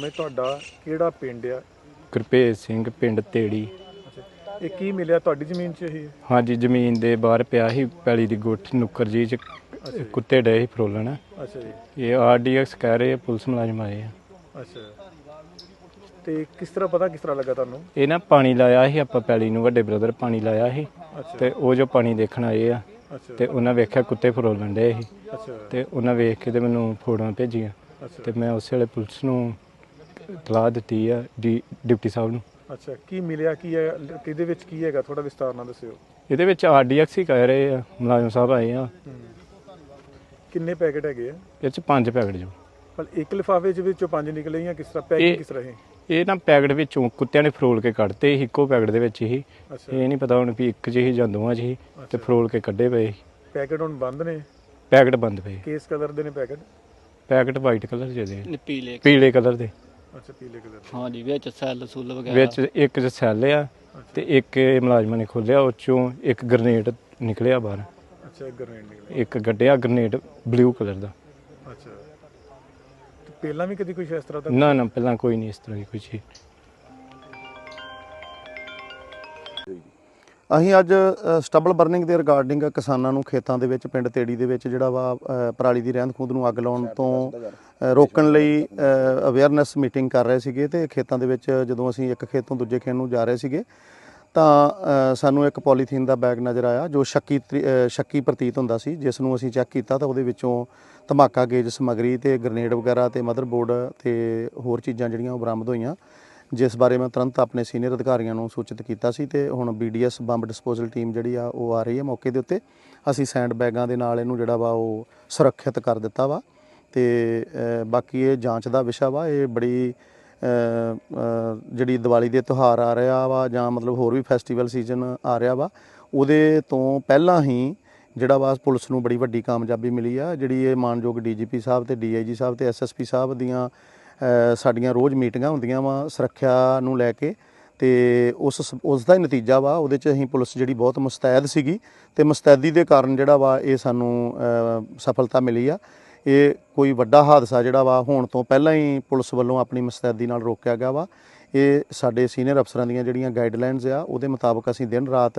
ਨਾਮ ਹੈ ਤੁਹਾਡਾ ਕਿਹੜਾ ਪਿੰਡ ਆ? ਗੁਰਭੇਜ ਸਿੰਘ ਪਿੰਡ ਤੇੜੀ। ਇਹ ਕੀ ਮਿਲਿਆ ਤੁਹਾਡੀ ਜ਼ਮੀਨ 'ਚ ਇਹ? ਹਾਂਜੀ ਜ਼ਮੀਨ ਦੇ ਬਾਹਰ ਪਿਆ ਸੀ ਪੈਲੀ ਦੀ ਗੁੱਠ ਨੁੱਕਰ ਜੀ ਚ ਕੁੱਤੇ ਡਏ ਸੀ ਫਰੋਲਣ। ਅੱਛਾ ਜੀ। ਇਹ ਆਰਡੀਐਕਸ ਕਹਿ ਰਹੇ ਆ, ਪੁਲਿਸ ਮੁਲਾਜ਼ਮ ਆਏ ਆ। ਅੱਛਾ। ਤੇ ਕਿਸ ਤਰ੍ਹਾਂ ਪਤਾ ਕਿਸ ਤਰ੍ਹਾਂ ਲੱਗਾ ਤੁਹਾਨੂੰ? ਇਹ ਨਾ ਪਾਣੀ ਲਾਇਆ ਸੀ ਆਪਾਂ ਪੈਲੀ ਨੂੰ ਵੱਡੇ ਬ੍ਰਦਰ ਪਾਣੀ ਲਾਇਆ ਸੀ। ਅੱਛਾ। ਤੇ ਉਹ ਜੋ ਪਾਣੀ ਦੇਖਣ ਆਏ ਆ ਅੱਛਾ। ਤੇ ਉਹਨਾਂ ਵੇਖਿਆ ਕੁੱਤੇ ਫਰੋਲਣ ਡਏ ਸੀ। ਅੱਛਾ। ਤੇ ਉਹਨਾਂ ਵੇਖ ਕੇ ਤੇ ਮੈਨੂੰ ਫੋਟੋਆਂ ਭੇਜੀਆਂ। ਅੱਛਾ। ਤੇ ਮੈਂ ਉਸੇ ਵੇਲੇ ਪੁਲਿਸ ਨੂੰ ਇਤਲਾਹ ਦਿੱਤੀ ਆ ਡੀ ਡਿਪਟੀ ਸਾਹਿਬ ਨੂੰ। ਅੱਛਾ ਕੀ ਮਿਲਿਆ ਕੀ ਹੈ ਕਿਹਦੇ ਵਿੱਚ ਕੀ ਹੈਗਾ? ਥੋੜਾ ਵਿਸਤਾਰ ਨਾਲ ਦੱਸਿਓ। ਇਹਦੇ ਵਿੱਚ ਆਰਡੀਐਕਸ ਹੀ ਕਹਿ ਰਹੇ ਆ ਮੁਲਾਜ਼ਮ ਸਾਹਿਬ ਆਏ ਆ। ਕਿੰਨੇ ਪੈਕੇਟ ਹੈਗੇ ਆ? ਇਹ ਚ ਪੰਜ ਪੈਕਟ ਜੋ। ਪਰ ਇੱਕ ਲਿਫਾਫੇ ਚ ਵਿੱਚੋਂ ਪੰਜ ਨਿਕਲੇ ਜਾਂ ਕਿਸ ਤਰ੍ਹਾਂ ਪੈਕਿੰਗ ਕਿਸ ਤਰ੍ਹਾਂ ਹੈ ਇਹ ਨਾ ਪੈਕਟ ਵਿੱਚੋਂ ਕੁੱਤਿਆਂ ਨੇ ਫਰੋਲ ਕੇ ਕੱਢਤੇ ਇੱਕੋ ਪੈਕਟ ਦੇ ਵਿੱਚ ਹੀ। ਇਹ ਨਹੀਂ ਪਤਾ ਹੁਣ ਵੀ ਇੱਕ 'ਚ ਹੀ ਜਾਂ ਦੋਵਾਂ 'ਚ ਹੀ ਤੇ। ਫਰੋਲ ਕੇ ਕੱਢੇ ਪਏ। ਪੈਕੇਟ ਹੁਣ ਬੰਦ ਨੇ? ਪੈਕਟ ਬੰਦ ਪਏ। ਕੇਸ ਕਲਰ ਦੇ ਨੇ ਪੈਕਟ? ਪੈਕਟ ਵਾਈਟ ਕਲਰ ਦੇ ਦੇ ਪੀਲੇ ਪੀਲੇ ਕਲਰ ਦੇ। ਅੱਛਾ ਪੀਲੇ ਕਲਰ ਹਾਂਜੀ ਵਿੱਚ ਸੈੱਲ ਸੁੱਲ ਵਗੈਰਾ। ਵਿੱਚ ਇੱਕ 'ਚ ਸੈੱਲ ਆ ਤੇ ਇੱਕ ਇਹ ਮੁਲਾਜ਼ਮਾਂ ਨੇ ਖੋਲਿਆ ਉਹ 'ਚੋਂ ਇੱਕ ਗ੍ਰਨੇਡ ਨਿਕਲਿਆ ਬਾਹਰ। ਅੱਛਾ ਇੱਕ ਗ੍ਰੇਨੇਡ ਨਿਕਲੇ ਇੱਕ ਗੱਡਿਆ ਗ੍ਰਨੇਡ ਬਲੂ ਕਲਰ ਦਾ। ਅੱਛਾ। ਤੇ ਪਹਿਲਾਂ ਵੀ ਕਦੀ ਕੁਝ ਇਸ ਤਰ੍ਹਾਂ ਦਾ ਨਾ ਨਾ ਪਹਿਲਾਂ ਕੋਈ ਨਹੀਂ ਇਸ ਤਰ੍ਹਾਂ ਦੀ ਕੋਈ ਚੀਜ਼ ਅਸੀਂ ਅੱਜ ਸਟਬਲ ਬਰਨਿੰਗ ਦੇ ਰਿਗਾਰਡਿੰਗ ਕਿਸਾਨਾਂ ਨੂੰ ਖੇਤਾਂ ਦੇ ਵਿੱਚ ਪਿੰਡ ਤੇੜੀ ਦੇ ਵਿੱਚ ਜਿਹੜਾ ਵਾ ਅ, ਪਰਾਲੀ ਦੀ ਰਹਿੰਦ ਖੂੰਦ ਨੂੰ ਅੱਗ ਲਾਉਣ ਤੋਂ ਰੋਕਣ ਲਈ ਅਵੇਅਰਨੈਸ ਮੀਟਿੰਗ ਕਰ ਰਹੇ ਸੀਗੇ ਤੇ ਖੇਤਾਂ ਦੇ ਵਿੱਚ ਜਦੋਂ ਅਸੀਂ ਇੱਕ ਖੇਤ ਤੋਂ ਦੂਜੇ ਖੇਤ ਨੂੰ ਜਾ ਰਹੇ ਸੀਗੇ, ਤਾਂ ਸਾਨੂੰ ਇੱਕ ਪੋਲੀਥੀਨ ਦਾ ਬੈਗ ਨਜ਼ਰ ਆਇਆ ਜੋ ਸ਼ੱਕੀ ਤਰੀ- ਸ਼ੱਕੀ ਪ੍ਰਤੀਤ ਹੁੰਦਾ ਸੀ, ਜਿਸ ਨੂੰ ਅਸੀਂ ਚੈੱਕ ਕੀਤਾ ਤਾਂ ਉਹਦੇ ਵਿੱਚੋਂ ਧਮਾਕਾ, ਗੇਜ, ਸਮੱਗਰੀ ਤੇ ਗ੍ਰਨੇਡ ਵਗੈਰਾ ਤੇ ਮਦਰਬੋਰਡ ਤੇ ਹੋਰ ਚੀਜ਼ਾਂ ਜਿਹੜੀਆਂ ਉਹ ਬਰਾਮਦ ਹੋਈਆਂ, ਜਿਸ ਬਾਰੇ ਮੈਂ ਤੁਰੰਤ ਆਪਣੇ ਸੀਨੀਅਰ ਅਧਿਕਾਰੀਆਂ ਨੂੰ ਸੂਚਿਤ ਕੀਤਾ ਸੀ ਤੇ ਹੁਣ ਬੀਡੀਐਸ ਬੰਬ ਡਿਸਪੋਜ਼ਲ ਟੀਮ ਜਿਹੜੀ ਆ ਉਹ ਆ ਰਹੀ ਹੈ ਮੌਕੇ ਦੇ ਉੱਤੇ, ਅਸੀਂ ਸੈਂਡ ਬੈਗਾਂ ਦੇ ਨਾਲ ਇਹਨੂੰ ਜਿਹੜਾ ਵਾ ਉਹ ਸੁਰੱਖਿਅਤ ਕਰ ਦਿੱਤਾ ਵਾ। ਤੇ ਬਾਕੀ ਇਹ ਜਾਂਚ ਦਾ ਵਿਸ਼ਾ ਵਾ, ਇਹ ਬੜੀ ਜਿਹੜੀ ਦੀਵਾਲੀ ਦੇ ਤਿਉਹਾਰ ਆ ਰਿਹਾ ਵਾ ਜਾਂ ਮਤਲਬ ਹੋਰ ਵੀ ਫੈਸਟੀਵਲ ਸੀਜ਼ਨ ਆ ਰਿਹਾ ਵਾ, ਉਹਦੇ ਤੋਂ ਪਹਿਲਾਂ ਹੀ ਜਿਹੜਾ ਵਾ ਪੁਲਿਸ ਨੂੰ ਬੜੀ ਵੱਡੀ ਕਾਮਯਾਬੀ ਮਿਲੀ ਆ, ਜਿਹੜੀ ਇਹ ਮਾਨਯੋਗ ਡੀਜੀਪੀ ਸਾਹਿਬ ਤੇ ਡੀਆਈਜੀ ਸਾਹਿਬ ਤੇ ਐਸਐਸਪੀ ਸਾਹਿਬ ਦੀਆਂ ਸਾਡੀਆਂ ਰੋਜ਼ ਮੀਟਿੰਗਾਂ ਹੁੰਦੀਆਂ ਵਾ ਸੁਰੱਖਿਆ ਨੂੰ ਲੈ ਕੇ ਤੇ ਉਸ ਉਸ ਦਾ ਹੀ ਨਤੀਜਾ ਵਾ, ਉਹਦੇ ਚ ਅਸੀਂ ਪੁਲਿਸ ਜਿਹੜੀ ਬਹੁਤ ਮੁਸਤੈਦ ਸੀਗੀ ਤੇ ਮੁਸਤੈਦੀ ਦੇ ਕਾਰਨ ਜਿਹੜਾ ਵਾ ਇਹ ਸਾਨੂੰ ਸਫਲਤਾ ਮਿਲੀ ਆ। ਇਹ ਕੋਈ ਵੱਡਾ ਹਾਦਸਾ ਜਿਹੜਾ ਵਾ ਹੋਣ ਤੋਂ ਪਹਿਲਾਂ ਹੀ ਪੁਲਿਸ ਵੱਲੋਂ ਆਪਣੀ ਮਸਤੈਦੀ ਨਾਲ ਰੋਕਿਆ ਗਿਆ ਵਾ। ਇਹ ਸਾਡੇ ਸੀਨੀਅਰ ਅਫਸਰਾਂ ਦੀਆਂ ਜਿਹੜੀਆਂ ਗਾਈਡਲਾਈਨਸ ਆ, ਉਹਦੇ ਮੁਤਾਬਕ ਅਸੀਂ ਦਿਨ ਰਾਤ